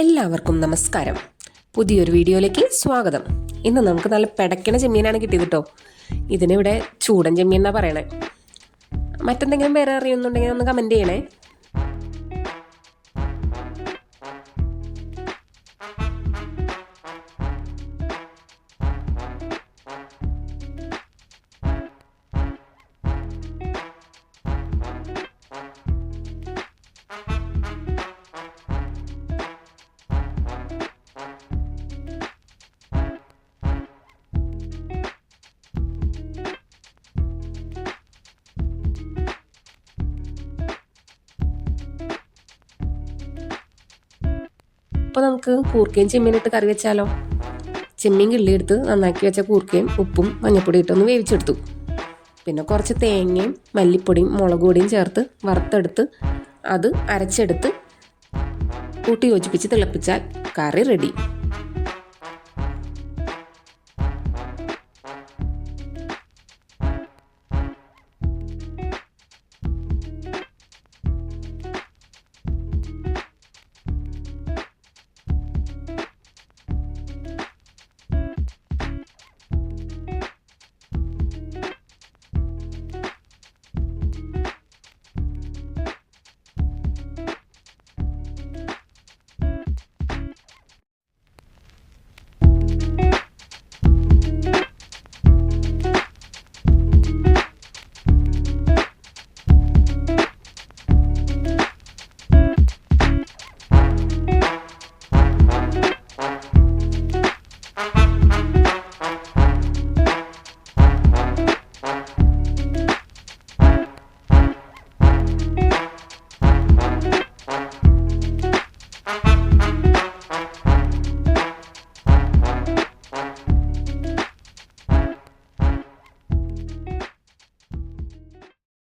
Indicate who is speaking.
Speaker 1: എല്ലാവർക്കും നമസ്കാരം. പുതിയൊരു വീഡിയോയിലേക്ക് സ്വാഗതം. ഇന്ന് നമുക്ക് നല്ല പെടക്കണ ചെമ്മീനാണ് കിട്ടിയത് കേട്ടോ ഇതിനിവിടെ ചൂടൻ ചെമ്മീൻ എന്നാണ് പറയണേ. മറ്റെന്തെങ്കിലും പേര് അറിയുന്നുണ്ടെങ്കിൽ ഒന്ന് കമന്റ് ചെയ്യണേ. അപ്പോൾ നമുക്ക് കൂർക്കയും ചെമ്മീനിട്ട് കറി വെച്ചാലോ? ചെമ്മീൻ കിള്ളിയെടുത്ത് നന്നാക്കി വെച്ച കൂർക്കയും ഉപ്പും മഞ്ഞപ്പൊടി ഇട്ടൊന്ന് വേവിച്ചെടുത്തു. പിന്നെ കുറച്ച് തേങ്ങയും മല്ലിപ്പൊടിയും മുളക് പൊടിയും ചേർത്ത് വറുത്തെടുത്ത് അത് അരച്ചെടുത്ത് കൂട്ടി യോജിപ്പിച്ച് തിളപ്പിച്ചാൽ കറി റെഡി.